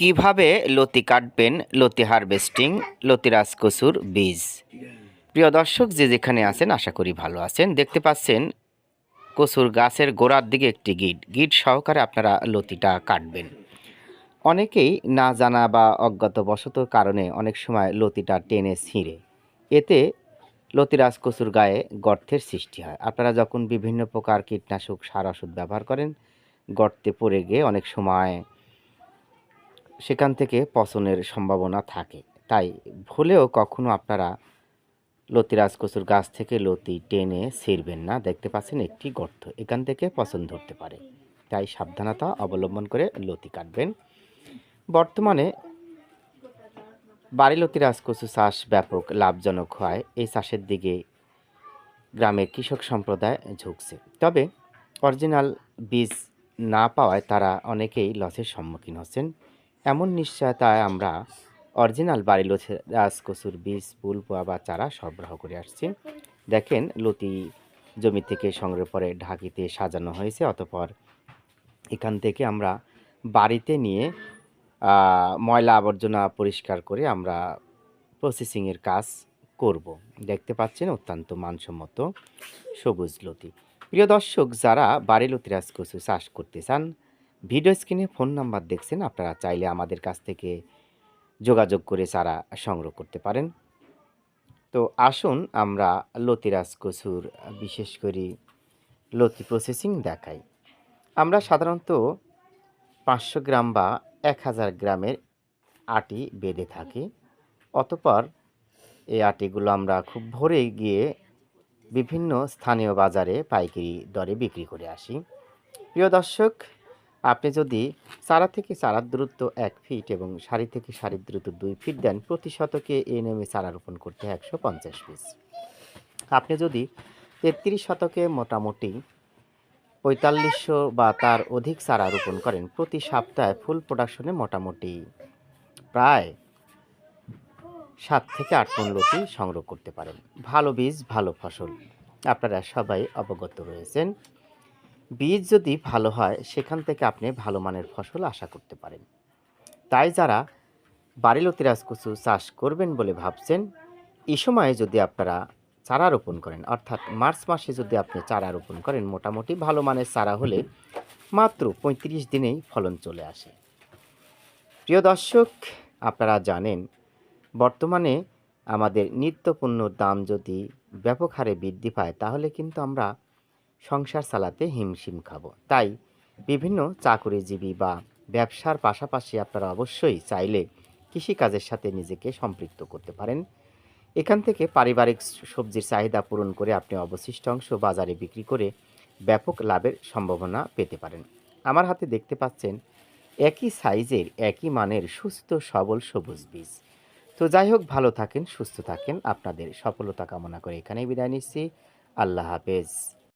কীভাবে লতি কাটবেন, লতি হারভেস্টিং, লতি রাজকসুর বীজ? প্রিয় দর্শক, যে যেখানে আছেন, আশা করি ভালো আছেন। দেখতে পাচ্ছেন কসুর গাছের গোড়ার দিকে একটি গিট। গিট সহকারে আপনারা লতিটা কাটবেন। অনেকেই না জানা বা অজ্ঞাতবশত কারণে অনেক সময় লতিটা টেনে ছিঁড়ে। এতে লতিরাজ কচুর গায়ে গর্তের সৃষ্টি হয়। আপনারা যখন বিভিন্ন প্রকার কীটনাশক সার, ওষুধ ব্যবহার করেন, গর্তে পড়ে গিয়ে অনেক সময় সেখান থেকে পচনের সম্ভাবনা থাকে। তাই ভুলেও কখনো আপনারা লতিরাজ কচুর গাছ থেকে লতি টেনে ছিঁড়বেন না। দেখতে পাচ্ছেন একটি গর্ত, এখান থেকে পচন ধরতে পারে। তাই সাবধানতা অবলম্বন করে লতি কাটবেন। বর্তমানে বাড়ি বাড়িলতি রাজকচু চাষ ব্যাপক লাভজনক হয়। এই চাষের দিকে গ্রামের কৃষক সম্প্রদায় ঝুঁকছে। তবে অরিজিনাল বীজ না পাওয়ায় তারা অনেকেই লসের সম্মুখীন হচ্ছেন। এমন নিশ্চয়তায় আমরা অরিজিনাল বাড়ি বাড়িলতি রাজকচুর বীজ, ফুল, পোয়া বা চারা সরবরাহ করে আসছি। দেখেন, লতি জমি থেকে সংগ্রহ করে ঢাকিতে সাজানো হয়েছে, অতপর এখান থেকে আমরা বাড়িতে নিয়ে ময়লা আবর্জনা পরিষ্কার করে আমরা প্রসেসিংয়ের কাজ করব। দেখতে পাচ্ছেন, অত্যন্ত মানসম্মত সবুজ লতি। প্রিয় দর্শক, যারা বাড়ি লতি রাজকচু চাষ করতে চান ভিডিও স্ক্রিনে ফোন নাম্বার দেখছেন, আপনারা চাইলে আমাদের কাছ থেকে যোগাযোগ করে চারা সংগ্রহ করতে পারেন। তো আসুন আমরা লতি রাজকচুর বিশেষ করে লতি প্রসেসিং দেখাই। আমরা সাধারণত পাঁচশো গ্রাম বা এক হাজার গ্রামের আটি বেঁধে থাকি, অতপর এই আটিগুলো আমরা খুব ভোরে গিয়ে বিভিন্ন স্থানীয় বাজারে পাইকারি দরে বিক্রি করে আসি। প্রিয় দর্শক আপনি যদি চারা থেকে চারার দূরত্ব এক ফিট এবং সারি থেকে সারির দূরত্ব দুই ফিট দেন, প্রতি শতকে এ নেমে চারা রোপণ করতে একশো পঞ্চাশ পিস। আপনি যদি তেত্রিশ শতকে মোটামুটি পঁয়তাল্লিশশো বা তার অধিক চারা রোপণ করেন, প্রতি সপ্তাহে ফুল প্রোডাকশনে মোটামুটি প্রায় সাত থেকে আট লতি সংগ্রহ করতে পারেন। ভালো বীজ, ভালো ফসল। আপনারা সবাই অবগত রয়েছেন। বীজ যদি ভালো হয়, সেখান থেকে আপনি ভালো মানের ফসল আশা করতে পারেন। তাই যারা বাড়িলতি রাজকচু চাষ করবেন বলে ভাবছেন এই সময়ে যদি আপনারা চারা রোপণ করেন, অর্থাৎ মার্চ মাসে যদি আপনি চারা রোপণ করেন, মোটামুটি ভালো মানের চারা হলে মাত্র পঁয়ত্রিশ দিনেই ফলন চলে আসে। প্রিয় দর্শক, আপনারা জানেন, বর্তমানে আমাদের নিত্যপণ্যর দাম যদি ব্যাপক হারে বৃদ্ধি পায়, তাহলে কিন্তু আমরা সংসার চালাতে হিমশিম খাব। তাই বিভিন্ন চাকুরিজীবী বা ব্যবসার পাশাপাশি আপনারা অবশ্যই চাইলে কৃষিকাজের সাথে নিজেকে সম্পৃক্ত করতে পারেন। এখান থেকে পারিবারিক সবজির চাহিদা পূরণ করে আপনি অবশিষ্ট অংশ বাজারে বিক্রি করে ব্যাপক লাভের সম্ভাবনা পেতে পারেন। আমার হাতে দেখতে পাচ্ছেন একই সাইজের, একই মানের সুস্থ সবল সবুজ বীজ। তো যাই হোক, ভালো থাকেন, সুস্থ থাকেন। আপনাদের সফলতা কামনা করে এখানেই বিদায় নিচ্ছি। আল্লাহ হাফেজ।